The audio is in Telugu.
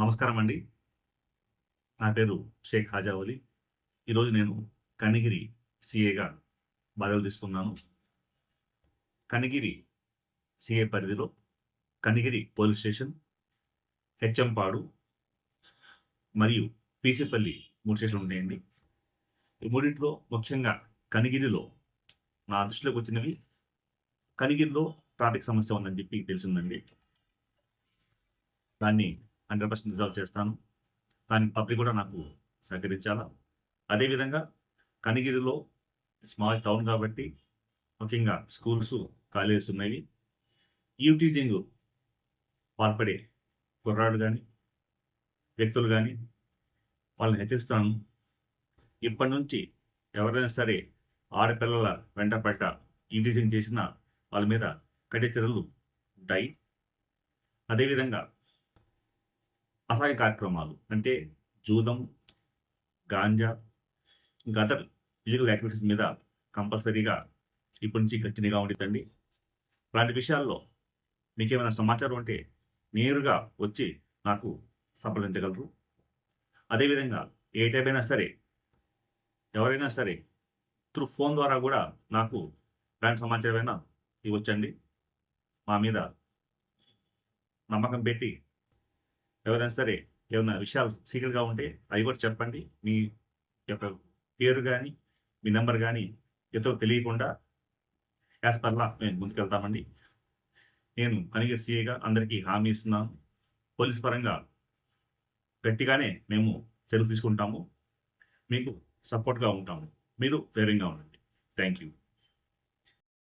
నమస్కారం అండి నా పేరు షేక్ హాజావలి. ఈరోజు నేను కనిగిరి సిఏగా బాధ్యతలు తీసుకున్నాను. కనిగిరి సిఏ పరిధిలో కనిగిరి పోలీస్ స్టేషన్ హెచ్ఎంపాడు మరియు పీచిపల్లి మూడు స్టేషన్లు ఉన్నాయండి. ఈ మూడింటిలో ముఖ్యంగా కనిగిరిలో నా దృష్టిలోకి వచ్చినవి కనిగిరిలో ట్రాఫిక్ సమస్య ఉందని చెప్పి తెలిసిందండి. దాన్ని హండ్రెడ్ పర్సెంట్ రిజాల్వ్ చేస్తాను. దానికి పబ్లిక్ కూడా నాకు సహకరించాలా? అదేవిధంగా కనిగిరిలో స్మాల్ టౌన్ కాబట్టి ముఖ్యంగా స్కూల్స్ కాలేజెస్ ఉన్నాయి. యూటీజింగ్ పాల్పడే కుర్రాడు కానీ వ్యక్తులు కానీ వాళ్ళని హెచ్చరిస్తాను ఇప్పటి నుంచి ఎవరైనా సరే ఆడపిల్లల వెంట పట్ట ఈటీజింగ్ చేసిన వాళ్ళ మీద కఠిన చర్యలు ఉంటాయి. అదేవిధంగా అసహాయ కార్యక్రమాలు. అంటే జూదం గాంజా ఇంకా అదర్ ఫిజికల్ యాక్టివిటీస్ మీద కంపల్సరీగా ఇప్పటి నుంచి గట్టినిగా ఉండిద్దండి. అలాంటి విషయాల్లో మీకేమైనా సమాచారం ఉంటే నేరుగా వచ్చి నాకు సంప్రదించగలరు. అదేవిధంగా ఏ టైప్ అయినా సరే ఎవరైనా సరే త్రూ ఫోన్ ద్వారా కూడా నాకు ఇలాంటి సమాచారమైనా ఇవ్వచ్చండి. మా మీద నమ్మకం పెట్టి ఎవరైనా సరే ఏమైనా విషయాలు సీక్రెట్గా ఉంటే అవి కూడా చెప్పండి. మీ యొక్క పేరు కానీ మీ నెంబర్ కానీ ఇతరులకు తెలియకుండా యాజ్ పర్లా మేము ముందుకెళ్తామండి. నేను కనిగిరి సీఏగా అందరికీ హామీ ఇస్తున్నాను. పోలీస్ పరంగా గట్టిగానే మేము చర్యలు తీసుకుంటాము. మీకు సపోర్ట్గా ఉంటాము. మీరు ధైర్యంగా ఉండండి. Thank you.